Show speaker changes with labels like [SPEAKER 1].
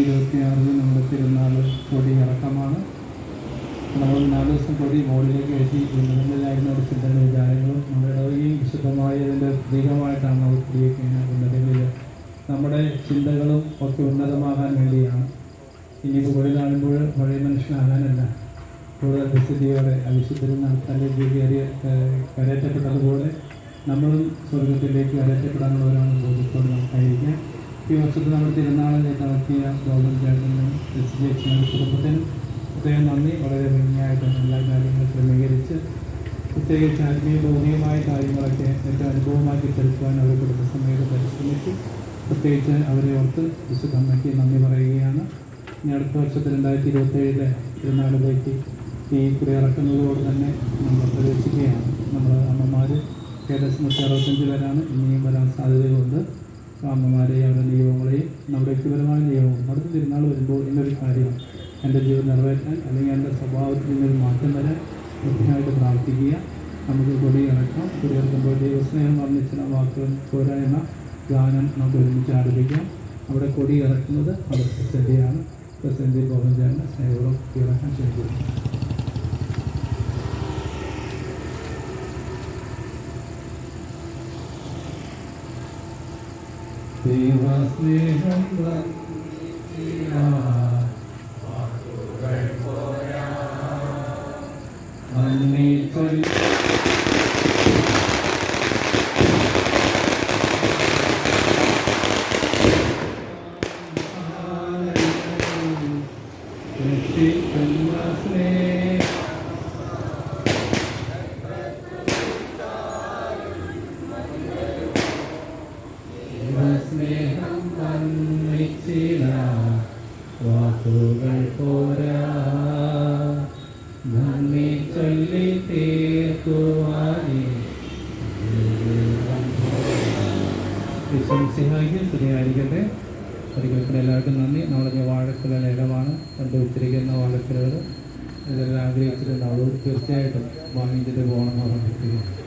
[SPEAKER 1] ഇരുപത്തിയാറിന് നമ്മുടെ തിരുനാൾ കൊടി ഇറക്കമാണ്. നമ്മൾ നാല് ദിവസം കൊടി മുകളിലേക്ക് കയറ്റി ഇന്നലെല്ലായിരുന്നു ഒരു ചിന്തന വിചാരങ്ങളും നമ്മുടെ ഇടവകയും വിശുദ്ധമായതിന്റെ പ്രതീകമായിട്ടാണ് നമ്മൾ കൊടിയേക്കുന്നത് ഉന്നതങ്ങളിൽ നമ്മുടെ ചിന്തകളും ഒക്കെ ഉന്നതമാകാൻ വേണ്ടിയാണ്. ഇനിയിപ്പോൾ കൊടി കാണുമ്പോൾ പഴയ മനുഷ്യനാകാനല്ല. കൂടുതൽ വിശുദ്ധിയോടെ അവിശുദ്ധരും നടത്താനിലേക്ക് കയറി കരയറ്റപ്പെട്ടതുപോലെ നമ്മളും സ്വർഗത്തിലേക്ക് കരയറ്റപ്പെടാനുള്ളവരാണ് ബോധ്യത്തോടെ നമുക്കായിരിക്കാം ഈ വർഷത്തിൽ നമ്മൾ തിരുനാളിനെ നടത്തിയ ഗോപൻ ചേട്ടനും എസ് ജി എച്ച് കുടുംബത്തിനും പ്രത്യേകം നന്ദി. വളരെ ഭംഗിയായിട്ട് എല്ലാ കാര്യങ്ങളും ക്രമീകരിച്ച് പ്രത്യേകിച്ച് ആത്മീയ ഭൗതികമായ കാര്യങ്ങളൊക്കെ ഏറ്റവും അനുഭവമാക്കി തരുത്തുവാൻ അവർ കുടുംബസമേതം പരിശ്രമിച്ചു. പ്രത്യേകിച്ച് അവരെ ഓർത്ത് വിശുദ്ധമ്മയ്ക്ക് നന്ദി പറയുകയാണ്. ഇനി അടുത്ത വർഷത്തിൽ രണ്ടായിരത്തി ഇരുപത്തേഴിലെ തിരുനാളിലേക്ക് ഈ കുറിയിറക്കുന്നതോട് തന്നെ നമ്മൾ പ്രവേശിക്കുകയാണ് നമ്മൾ അമ്മമാർ ഏകദേശം നൂറ്റി അറുപത്തഞ്ച് പേരാണ്. ഇനിയും വരാൻ സാധ്യതകളുണ്ട് അമ്മമാരെയും അവരുടെ നിയമങ്ങളെയും നമ്മുടെ വ്യക്തിപരമായ നിയമവും അടുത്ത തിരുനാൾ വരുമ്പോൾ ഇന്നൊരു കാര്യം എന്റെ ജീവിതം നിറവേറ്റാൻ അല്ലെങ്കിൽ എന്റെ സ്വഭാവത്തിൽ നിന്നൊരു മാറ്റം വരാൻ കൃത്യമായിട്ട് പ്രാർത്ഥിക്കുക. നമുക്ക് കൊടി അടക്കാം കുടിയിറക്കുമ്പോൾ ദൈവസ്നേഹം വർണിച്ചിന വാക്കുകൾ പോരാ എന്ന ഗാനം നമുക്ക് ഒരുമിച്ച് ആരംഭിക്കാം. അവിടെ കൊടി ഇറക്കുന്നത് അവർക്ക് പ്രസിദ്ധിയാണ് പ്രസിദ്ധി ഗോവിന്ദാണ് സ്നേഹവും ഇറക്കാൻ ക്ഷണിക്കുന്നു ദൈവസ്നേഹം നന്ദി ചൊല്ലി വാക്കുകൾ പോരാ നന്ദി ചൊല്ലി തീർക്കുവാനേ വിശ്വസിഹായിക്കും സ്തുതിയായിരിക്കട്ടെ പരികൽപ്പന എല്ലാവർക്കും നന്ദി നമ്മുടെ വാഴക്കുല ലേലമാണ് കണ്ടു വെച്ചിരിക്കുന്ന വാഴക്കുലകൾ ഇതെല്ലാം ആഗ്രഹിച്ചിട്ടുണ്ടാവും തീർച്ചയായിട്ടും വാങ്ങിച്ചിട്ട് പോകണമെന്ന് പറഞ്ഞിരിക്കുന്നു